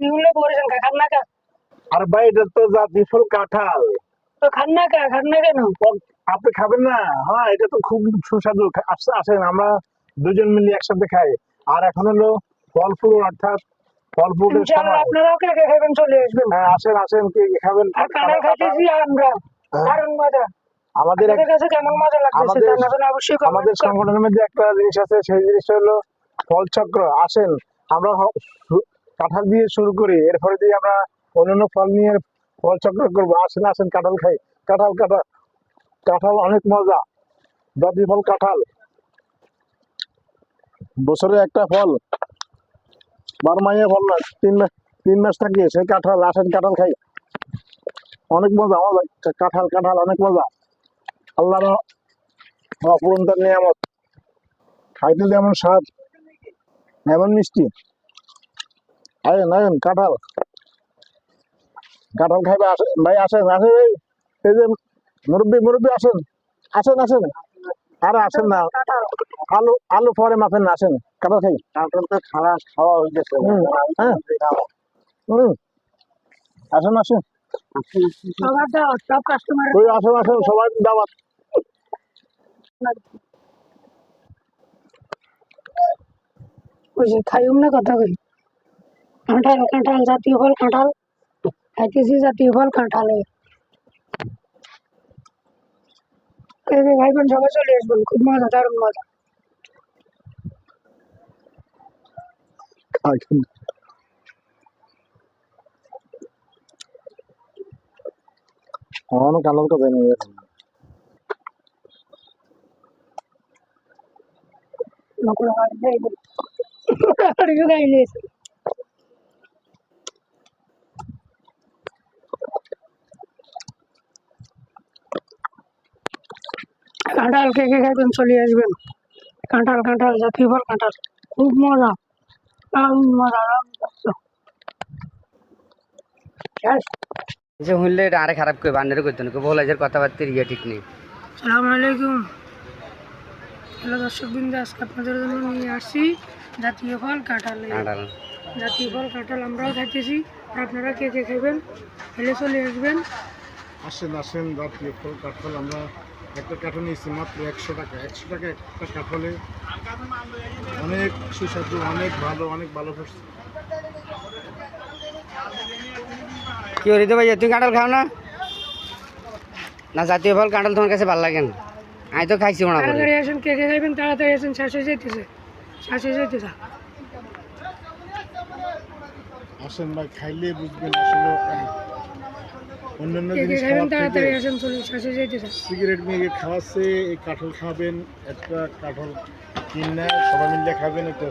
এগুলো করেছেন কা? খান না কা? আর ভাই এটা তো জাতীয় ফল কাঁঠাল। তো খান না কা? খান না কেন? আপনি খাবেন না? হ্যাঁ এটা তো খুব সুস্বাদু। আসেন আমরা দুজন মিলে একসাথে খাই। আর এখন হলো ফল ফুল অর্থাৎ ফল সময় আপনারাও কে কে খাবেন চলে আসবেন। হ্যাঁ আসেন আসেন কি কি খাবেন? আর কাঁঠাল খাইতেছি আমরা। দারুণ মজা। আমাদের কাছে কেমন মজা লাগতেছে? জানাবেন অবশ্যই আমাদের সংগঠনের মধ্যে একটা জিনিস আছে সেই জিনিসটা হলো ফল চক্র। আসেন আমরা কাঁঠাল দিয়ে শুরু করি। এরপরে দিয়ে আমরা অন্যান্য ফল নিয়ে ফল চক্র করব, আসেন আসেন, কাঁঠাল খাই। কাঁঠাল কাঁঠাল কাঁঠাল অনেক মজা। জাতীয় ফল, কাঁঠাল। বছরে একটা ফল। বারো মাইয়া ফল না, তিন মাস তিন মাস থাকে সেই কাঁঠাল, আসেন, কাঁঠাল খাই। অনেক মজা মজা। কাঁঠাল কাঁঠাল অনেক মজা। আল্লাহর অপূরণতার নিয়ামত। খাইতে যেমন স্বাদ এমন মিষ্টি। আয়েন আয়েন কাঁঠাল। কাঁঠাল খাইবে আসেন ভাই আসেন আসেন, এই যে মুরব্বী মুরব্বী আসেন। আসেন আসেন। আরে আসেন না, আলু আলু পরে মাফেন না, আসেন, কাঁঠাল খাই। খাওয়া হয়ে। গেছে আসেন আসেন। কথা কই? কাঁঠাল কাঁঠাল জাতীয় ফল কাঁঠাল খাইতেছি জাতীয় ফল কাঁঠাল কে কে খাইবেন সবাই চলে আসবেন খুব মজা দারুণ মজা খাইছেন অনেক আনন্দ কথা নেই নকুল গাড়ি যাইবেন গাড়িও গাইলে কাঁঠাল কে কে খাইবেন চলে আসবেন। কাঁঠাল কাঁঠাল জাতীয় ফল কাঁঠাল। খুব মজা। দারুণ মজা দারুণ যে শুনলে এটা আরে খারাপ করে বান্ডারে করতো না বলা যায় কথাবার্তার ইয়ে ঠিক নেই। সালাম আলাইকুম। হ্যালো দর্শক বিন্দু আজকে আপনাদের জন্য নিয়ে আসছি জাতীয় ফল কাঁঠাল। কাঁঠাল। জাতীয় ফল কাঁঠাল আমরাও খাইতেছি। আর আপনারা কে কে খাইবেন? খেলে চলে আসবেন। আসেন আসেন জাতীয় ফল কাঁঠাল আমরা একটা কাঁঠাল নিয়েছি মাত্র একশো টাকা। একশো টাকা একটা কাঁঠালে অনেক সুস্বাদু অনেক ভালো অনেক ভালো করছে। কি করি ভাই তুই কাঁঠাল খাও না? না জাতীয় ফল কাঁঠাল তোমার কাছে ভালো লাগে না। আমি তো খাইছি মনে তাড়াতাড়ি আসেন কে কে খাইবেন? তাড়াতাড়ি আসেন শেষ হয়ে যাইতেছে। শেষ হয়ে যাইতেছে। আসেন ভাই খাইলে বুঝবেন আসলে অন্যান্য জিনিস খাবেন তাড়াতাড়ি আসেন চলে শ্বাসে যাইতেছে সিগারেট মেয়ে খাওয়াচ্ছে এই কাঁঠাল খাবেন একটা কাঁঠাল কিনে সবাই মিলে খাবেন এটা